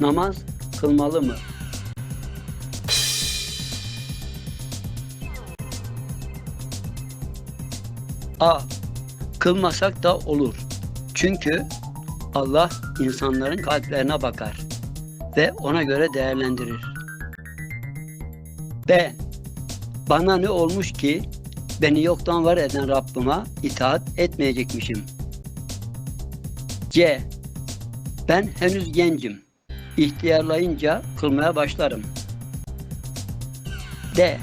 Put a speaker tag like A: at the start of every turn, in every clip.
A: Namaz kılmalı mı? A. Kılmasak da olur. Çünkü Allah insanların kalplerine bakar ve ona göre değerlendirir. B. Bana ne olmuş ki beni yoktan var eden Rabbime itaat etmeyecekmişim. C. Ben henüz gencim. İhtiyarlayınca kılmaya başlarım. D.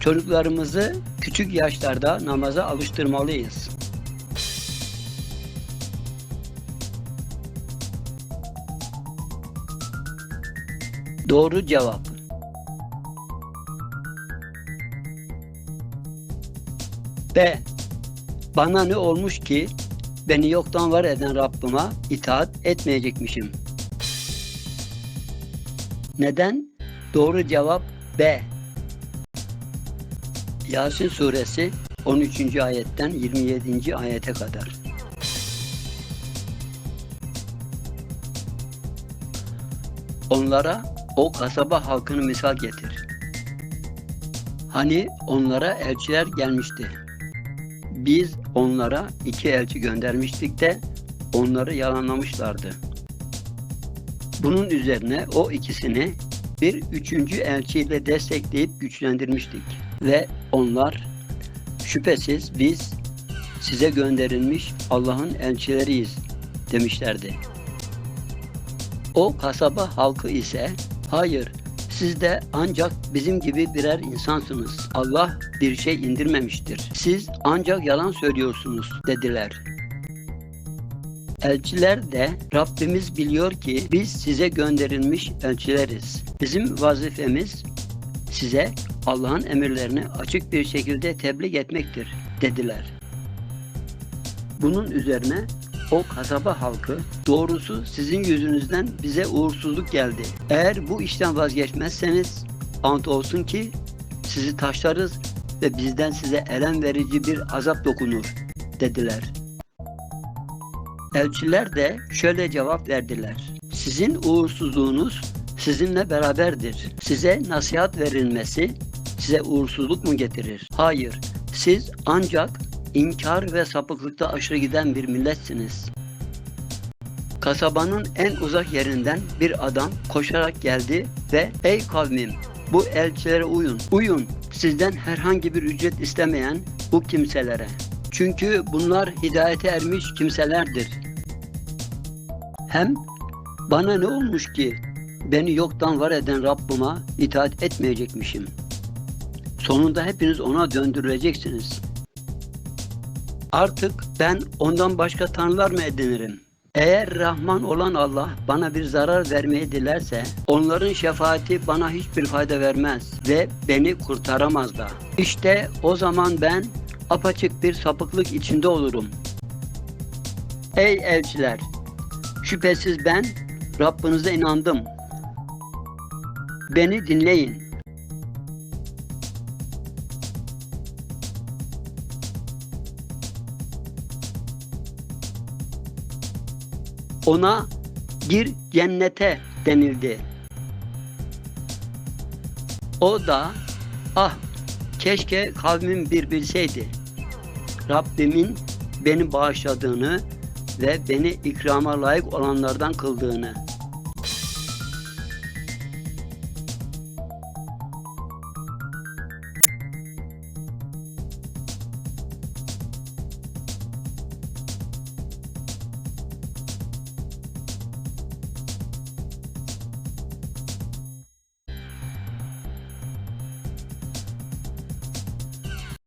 A: Çocuklarımızı küçük yaşlarda namaza alıştırmalıyız. Doğru cevap. B. Bana ne olmuş ki beni yoktan var eden Rabbime itaat etmeyecekmişim. Neden? Doğru cevap B. Yasin suresi 13. ayetten 27. ayete kadar. Onlara o kasaba halkını misal getir. Hani onlara elçiler gelmişti. Biz onlara iki elçi göndermiştik de onları yalanlamışlardı. Bunun üzerine o ikisini bir üçüncü elçiyle destekleyip güçlendirmiştik. Ve onlar şüphesiz biz size gönderilmiş Allah'ın elçileriyiz demişlerdi. O kasaba halkı ise hayır siz de ancak bizim gibi birer insansınız. Allah bir şey indirmemiştir. Siz ancak yalan söylüyorsunuz dediler. Elçiler de Rabbimiz biliyor ki biz size gönderilmiş elçileriz. Bizim vazifemiz size Allah'ın emirlerini açık bir şekilde tebliğ etmektir dediler. Bunun üzerine o kasaba halkı doğrusu sizin yüzünüzden bize uğursuzluk geldi. Eğer bu işten vazgeçmezseniz ant olsun ki sizi taşlarız ve bizden size elem verici bir azap dokunur dediler. Elçiler de şöyle cevap verdiler. Sizin uğursuzluğunuz sizinle beraberdir. Size nasihat verilmesi size uğursuzluk mu getirir? Hayır. Siz ancak inkar ve sapıklıkta aşırı giden bir milletsiniz. Kasabanın en uzak yerinden bir adam koşarak geldi ve ey kavmim bu elçilere uyun. Uyun sizden herhangi bir ücret istemeyen bu kimselere. Çünkü bunlar hidayete ermiş kimselerdir. Hem bana ne olmuş ki beni yoktan var eden Rabbime itaat etmeyecekmişim. Sonunda hepiniz ona döndürüleceksiniz. Artık ben ondan başka tanrılar mı edinirim? Eğer Rahman olan Allah bana bir zarar vermeyi dilerse onların şefaati bana hiçbir fayda vermez ve beni kurtaramaz da. İşte o zaman ben apaçık bir sapıklık içinde olurum. Ey elçiler! Şüphesiz ben Rabbinize inandım. Beni dinleyin. Ona gir cennete denildi. O da ah keşke kavmim bir bilseydi. Rabbimin beni bağışladığını ve beni ikrama layık olanlardan kıldığını.